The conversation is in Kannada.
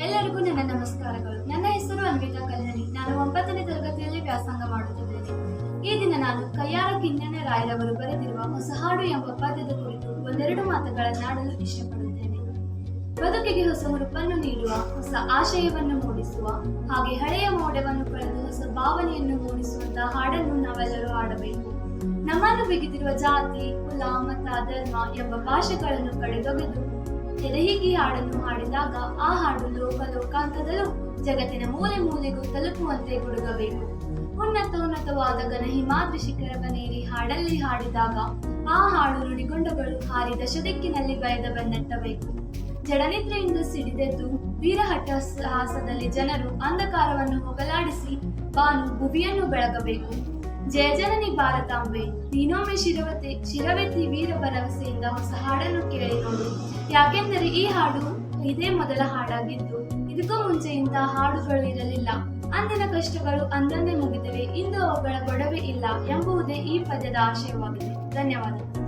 ಎಲ್ಲರಿಗೂ ನನ್ನ ನಮಸ್ಕಾರಗಳು. ನನ್ನ ಹೆಸರು ಅನ್ವಿತಾ ಕಲ್ಯಾಣಿ. ನಾನು ಒಂಬತ್ತನೇ ತರಗತಿಯಲ್ಲಿ ವ್ಯಾಸಂಗ ಮಾಡುತ್ತಿದ್ದೇನೆ. ಈ ದಿನ ನಾನು ಕಯ್ಯಾರ ಕಿನ್ನಣ್ಣ ರಾಯರವರು ಬರೆದಿರುವ ಹೊಸಹಾಡು ಎಂಬ ಪದ್ಯದ ಕುರಿತು ಒಂದೆರಡು ಮಾತುಗಳನ್ನಾಡಲು ಇಷ್ಟಪಡುತ್ತೇನೆ. ಬದುಕಿಗೆ ಹೊಸ ಹುರುಪನ್ನು ನೀಡುವ, ಹೊಸ ಆಶಯವನ್ನು ಮೂಡಿಸುವ, ಹಾಗೆ ಹಳೆಯ ಮೌಢ್ಯವನ್ನು ಕಳೆದು ಹೊಸ ಭಾವನೆಯನ್ನು ಮೂಡಿಸುವಂತಹ ಹಾಡನ್ನು ನಾವೆಲ್ಲರೂ ಹಾಡಬೇಕು. ನಮ್ಮನ್ನು ಬಿಗಿದಿರುವ ಜಾತಿ, ಕುಲ, ಮತ, ಧರ್ಮ ಎಂಬ ಭಾಷೆಗಳನ್ನು ಕಡೆದೊಗೆದು ಎದೆಹೀಗಿ ಹಾಡನ್ನು ಹಾಡಿದಾಗ ಆ ಹಾಡು ಲೋಕ ಲೋಕಾಂತದಲ್ಲೂ ಜಗತ್ತಿನ ಮೂಲೆ ಮೂಲೆಗೂ ತಲುಪುವಂತೆ ಗುಡುಗಬೇಕು ಉನ್ನತ ಉನ್ನತವಾದ ಘನ ಹಿಮಾದ್ರಿ ಶಿಖರವನೇರಿ ಹಾಡಲ್ಲಿ ಹಾಡಿದಾಗ ಆ ಹಾಡು ನುಡಿಗೊಂಡಗಳು ಹಾರಿ ದಶದಿಕ್ಕಿನಲ್ಲಿ ಬಯದ ಬೆನ್ನಟ್ಟಬೇಕು. ಜಡನಿದ್ರೆಯಿಂದ ಸಿಡಿದೆದ್ದು ವೀರಹಟ್ಟ ಸಾಹಸದಲ್ಲಿ ಜನರು ಅಂಧಕಾರವನ್ನು ಹೋಗಲಾಡಿಸಿ ಬಾನು ಭುವಿಯನ್ನು ಬೆಳಗಬೇಕು. ಜಯ ಜನನಿ ಭಾರತಾಂಬೆ ನೀನೊಮ್ಮೆ ಶಿರವತೆ ಶಿರವೆತ್ತಿ ವೀರ ಭರವಸೆಯಿಂದ ಹೊಸ ಹಾಡನ್ನು ಕೇಳಿ ನೋಡು ಯಾಕೆಂದರೆ ಈ ಹಾಡು ಇದೇ ಮೊದಲ ಹಾಡಾಗಿದ್ದು, ಇದಕ್ಕೂ ಮುಂಚೆ ಇಂತಹ ಹಾಡುಗಳು ಇರಲಿಲ್ಲ. ಅಂದಿನ ಕಷ್ಟಗಳು ಅಂದನ್ನೇ ಮುಗಿದಿವೆ. ಇಂದು ಅವುಗಳ ಗೊಡವೆ ಇಲ್ಲ ಎಂಬುದೇ ಈ ಪದ್ಯದ ಆಶಯವಾಗಿದೆ. ಧನ್ಯವಾದಗಳು.